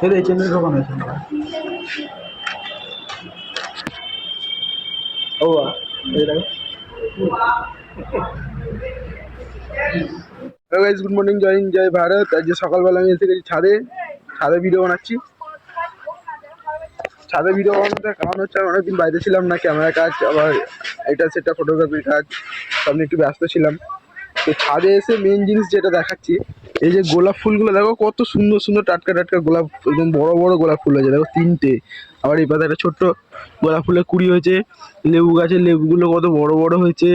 এই এই hello guys good morning জয় জয় ভারত। আজকে সকালবেলা আমি এসে গেছি ছাদে। ছাদে ভিডিও বানাচ্ছি। ছাদে ভিডিও বানানোর কারণ হচ্ছে অনেকদিন বাইরে ছিলাম না ক্যামেরা কাজ, আবার এটা সেটা ফটোগ্রাফির কাজ, সব একটু ব্যস্ত ছিলাম। তো ছাদে এসে মেন জিনিস যেটা দেখাচ্ছি এই যে গোলাপ ফুলগুলো দেখো কত সুন্দর সুন্দর টাটকা টাটকা গোলাপ একদম বড় বড় গোলাপ ফুল হয়েছে। দেখো তিনটে। আবার এই পাশে একটা ছোট্ট গোলাপ ফুলের কুড়ি হয়েছে। লেবু গাছের লেবুগুলো কত বড় বড় হয়েছে।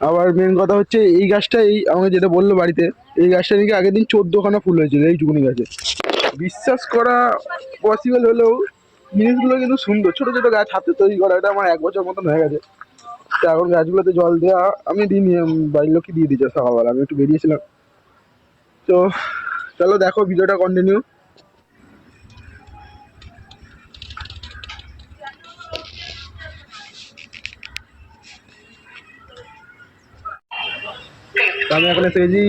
আবার মেন কথা হচ্ছে এই গাছটা এই আমাকে যেটা বলল বাড়িতে এই গাছটা নাকি আগের দিন চোদ্দোখানা ফুল হয়েছিল এই এইটুকুনি গাছে। বিশ্বাস করা পসিবল হলেও জিনিসগুলো কিন্তু সুন্দর। ছোট ছোট গাছ হাতে তৈরি করা এটা আমার এক বছর মতন হয়ে গেছে। তো এখন গাছগুলোতে জল দেওয়া আমি উম, বাড়ির লোককে দিয়ে দিচ্ছে সকালবেলা আমি একটু বেরিয়েছিলাম। তো চলো দেখো ভিডিওটা কন্টিনিউ আমি এখন পেয়েছি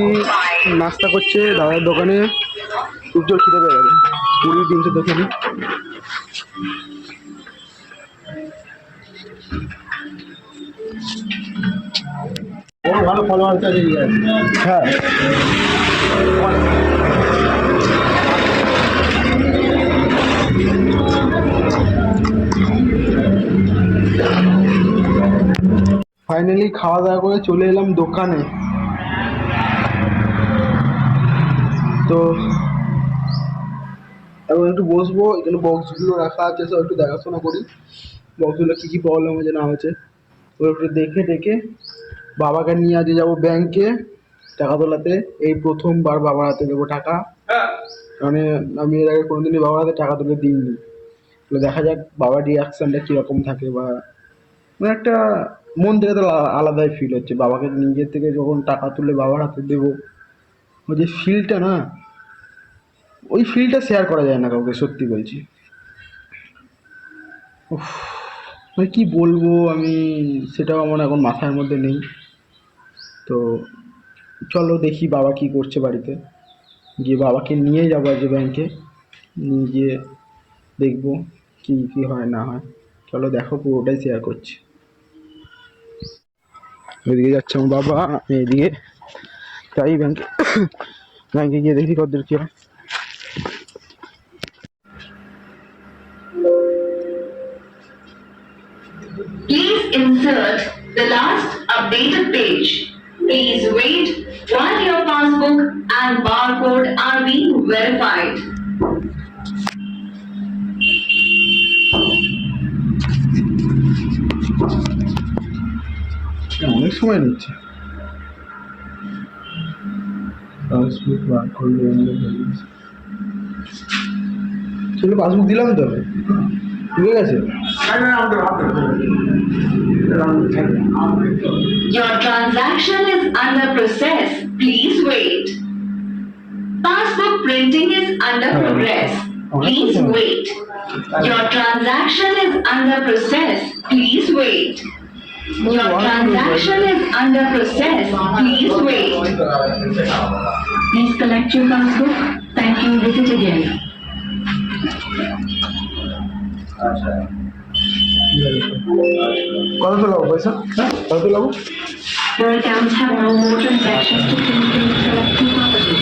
নাস্তা করছে দাদার দোকানে। খুব জোর খিদে পেয়ে গেছে। কুড়ি তিনশো দোকানি ভালো ফলোয়ার হ্যাঁ। ফাইনালি খাওয়া দাওয়া করে চলে এলাম দোকানে। তো এখন একটু বসবো, এখানে বক্সগুলো রাখা আছে, সব একটু দেখাশোনা করি। বক্সগুলো কী কী প্রবলেম হয়েছে না হয়েছে, ওগুলো একটু দেখে দেখে বাবাকে নিয়ে আজকে যাব ব্যাংকে টাকা তোলাতে এই প্রথমবার বাবার হাতে দেবো টাকা। মানে আমি এর আগে কোনোদিনই বাবার হাতে টাকা তুলে দিইনি। দেখা যাক বাবার রিয়াকশানটা কীরকম থাকে বা মানে একটা মন থেকে তো আলাদাই ফিল হচ্ছে। বাবাকে নিজের থেকে যখন টাকা তুলে বাবার হাতে দেবো, ওই যে ফিলটা না, ওই ফিলটা শেয়ার করা যায় না কাউকে, সত্যি বলছি। মানে কি বলব, আমি সেটাও আমার এখন মাথার মধ্যে নেই। তো চলো দেখি বাবা কি করছে বাড়িতে। গিয়ে বাবাকে নিয়ে যাব আজকে ব্যাংকে নিয়ে গিয়ে দেখব কি কি হয়, না হয়। চলো দেখো পুরোটাই শেয়ার করছি। ওইদিকে যাচ্ছে আমার বাবা আমি এদিকে। তাই ব্যাংকে ব্যাংকে গিয়ে দেখি কতদূর কি হয়। Please insert the last updated page. Please wait while your passbook and barcode are being verified. অনেক সময় নিচ্ছে পাসবুক বার করলে ছিল পাসবুক দিলাম তো ঠিক আছে Your transaction is under process. Please wait. Passbook printing is under progress. Please wait. Your transaction is under process. Please wait. Your transaction is under process. Please wait. Please collect your passbook. Thank you. Visit again. কত তোলাবো পয়সা হ্যাঁ কত your property.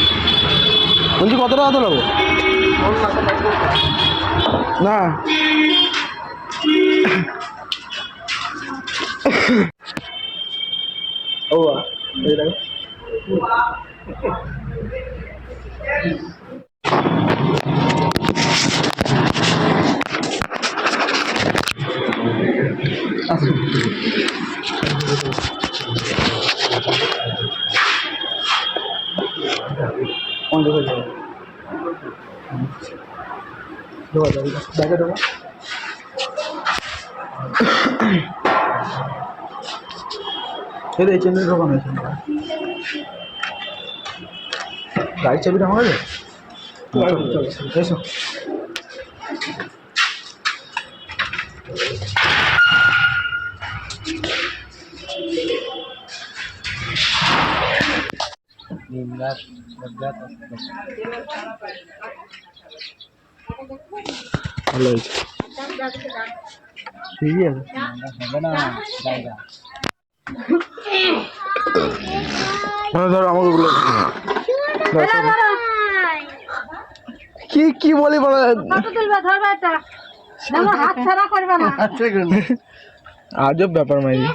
বলছি কত টাকা তোলাবো না ও বাহ, এই পঞ্চাশ হাজার দু হাজার ব্যাগে দেবো এই এই চেনের দোকান আছে। গাড়ির চাবিটা আমার কাছে? চলো, এসো নিমরাজ ভালো হয়েছে ঠিকই আছে মানে ধর আমাকে বলে। কি কি বলি বলা? কত তুলবে ধরবে এটা দেখো হাত ছাড়া করবে না। আজব ব্যাপার মাইরি।